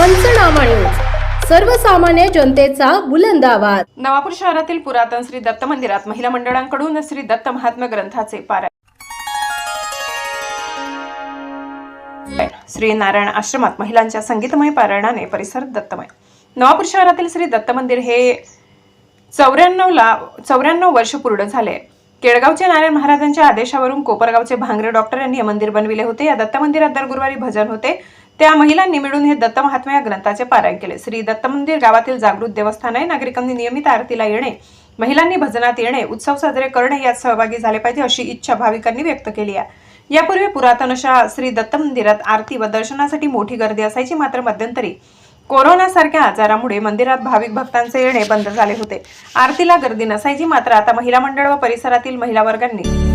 पंचनामा न्यूज सर्वसामान्य जनतेचा बुलंद आवाज. नवापूर शहरातील पुरातन श्री दत्त मंदिरात महिला मंडळांकडून श्री दत्त महात्म्य ग्रंथाचे पारायण. श्री नारायण आश्रमात महिलांच्या संगीतमय पारायणाने परिसर दत्तमय. नवापूर शहरातील श्री दत्त मंदिर हे चौऱ्याण्णवला चौऱ्याण्णव वर्ष पूर्ण झाले. केळगावचे नारायण महाराजांच्या आदेशावरून कोपरगावचे भांगरे डॉक्टर यांनी हे मंदिर बनविले होते. या दत्त मंदिरात दर गुरुवारी भजन होते. त्या महिलांनी मिळून हे दत्त महात्मा या ग्रंथाचे पारायण केले. श्री दत्त मंदिर गावातील जागृत देवस्थान आहे नागरिकांनी नियमित आरतीला येणे महिलांनी भजनात येणे उत्सव साजरे करणे यात सहभागी झाले पाहिजे अशी इच्छा भाविकांनी व्यक्त केली आहे. यापूर्वी पुरातन अशा श्री दत्त मंदिरात आरती व दर्शनासाठी मोठी गर्दी असायची मात्र मध्यंतरी कोरोना सारख्या आजारामुळे मंदिरात भाविक भक्तांचे येणे बंद झाले होते. आरतीला गर्दी नसायची मात्र आता महिला मंडळ व परिसरातील महिला वर्गांनी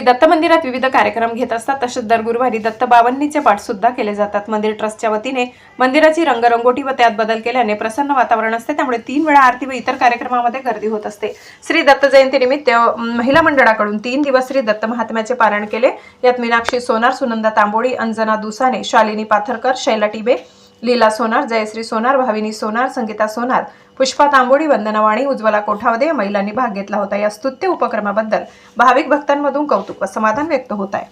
श्री दत्त मंदिरात विविध कार्यक्रम घेत असतात. तसेच दर गुरुवारी दत्त बावन्नीचे पाठ सुद्धा केले जातात. मंदिर ट्रस्टच्या वतीने मंदिराची रंगरंगोटी व त्यात बदल केल्याने प्रसन्न वातावरण असते. त्यामुळे तीन वेळा आरती व इतर कार्यक्रमामध्ये गर्दी होत असते. श्री दत्त जयंतीनिमित्त महिला मंडळाकडून तीन दिवस श्री दत्त महात्म्याचे पारण केले. यात मीनाक्षी सोनार सुनंदा तांबोळी अंजना दुसाने शालिनी पाथरकर शैला टिबे लीला सोनार जयश्री सोनार भाविनी सोनार संगीता सोनार पुष्पा तांबोडी वंदना वाणी उज्ज्वला कोठावदे या महिलांनी भाग घेतला होता. या स्तुत्य उपक्रमाबद्दल भाविक भक्तांमधून कौतुक व समाधान व्यक्त होत आहे.